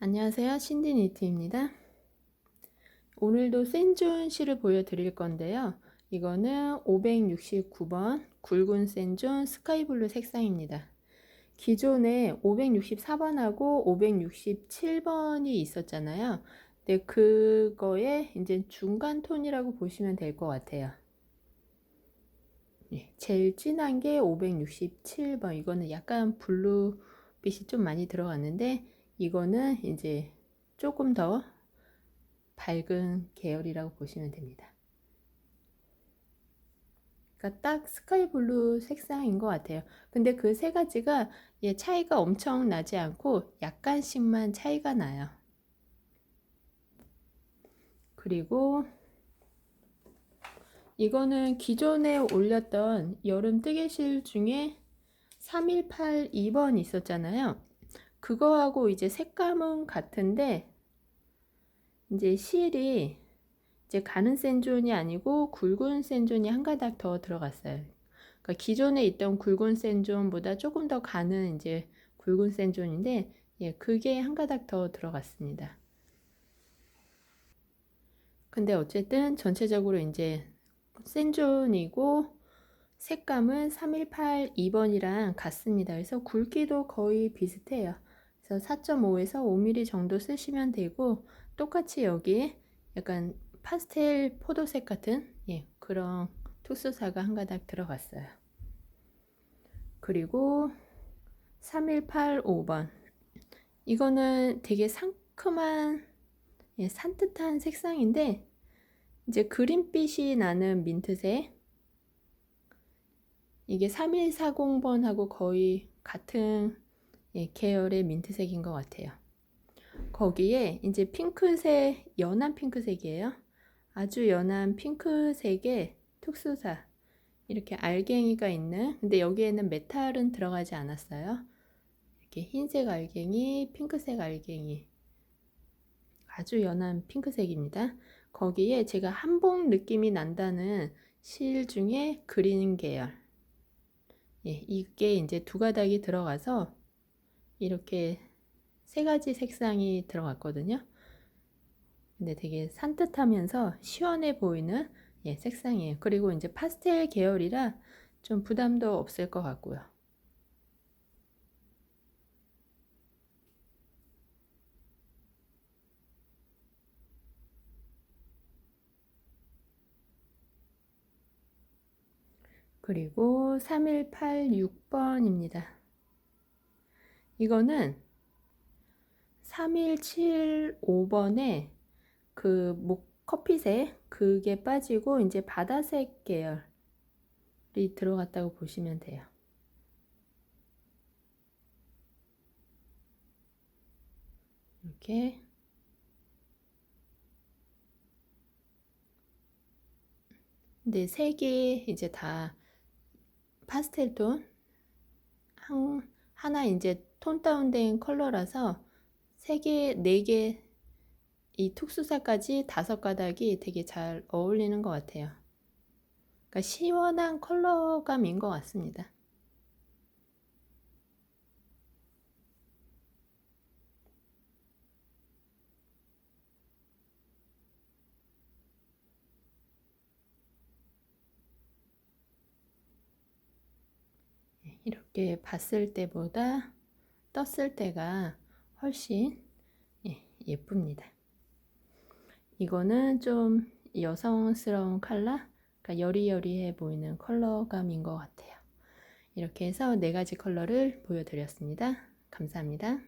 안녕하세요. 신디니트입니다. 오늘도 센존 실을 보여드릴 건데요. 이거는 569번 굵은 센존 스카이블루 색상입니다. 기존에 564번하고 567번이 있었잖아요. 근데 그거에 이제 중간 톤이라고 보시면 될 것 같아요. 예, 제일 진한 게 567번. 이거는 약간 블루빛이 좀 많이 들어갔는데 이거는 이제 조금 더 밝은 계열이라고 보시면 됩니다. 그러니까 딱 스카이 블루 색상인 것 같아요. 근데 그 세 가지가 예, 차이가 엄청 나지 않고 약간씩만 차이가 나요. 그리고 이거는 기존에 올렸던 여름 뜨개실 중에 3182번 있었잖아요. 그거하고 이제 색감은 같은데 이제 실이 이제 가는 센존이 아니고 굵은 센존이 한 가닥 더 들어갔어요. 그러니까 기존에 있던 굵은 센존보다 조금 더 가는 이제 굵은 센존인데 예, 그게 한 가닥 더 들어갔습니다. 근데 어쨌든 전체적으로 이제 센존이고 색감은 3182번이랑 같습니다. 그래서 굵기도 거의 비슷해요. 그래서 4.5에서 5mm 정도 쓰시면 되고 똑같이 여기 약간 파스텔 포도색 같은 예, 그런 특수사가 한 가닥 들어갔어요. 그리고 3185번 이거는 되게 상큼한 예, 산뜻한 색상인데 이제 그린빛이 나는 민트색 이게 3140번하고 거의 같은 예, 계열의 민트색인 것 같아요. 거기에 이제 핑크색, 연한 핑크색이에요. 아주 연한 핑크색의 특수사. 이렇게 알갱이가 있는, 근데 여기에는 메탈은 들어가지 않았어요. 이렇게 흰색 알갱이, 핑크색 알갱이. 아주 연한 핑크색입니다. 거기에 제가 한복 느낌이 난다는 실 중에 그린 계열. 예, 이게 이제 두 가닥이 들어가서 이렇게 세 가지 색상이 들어갔거든요. 근데 되게 산뜻하면서 시원해 보이는 예, 색상이에요. 그리고 이제 파스텔 계열이라 좀 부담도 없을 것 같고요. 그리고 3186번입니다. 이거는 3175번에 그 목 커피색 그게 빠지고 이제 바다색 계열이 들어갔다고 보시면 돼요. 이렇게 근데 세 개 이제 다 파스텔 톤 한, 하나 이제 톤 다운된 컬러라서 세 개, 네 개, 이 특수사까지 다섯 가닥이 되게 잘 어울리는 것 같아요. 그러니까 시원한 컬러감인 것 같습니다. 이렇게 봤을 때보다 떴을 때가 훨씬 예, 예쁩니다. 이거는 좀 여성스러운 컬러, 그러니까 여리여리해 보이는 컬러감인 것 같아요. 이렇게 해서 네 가지 컬러를 보여드렸습니다. 감사합니다.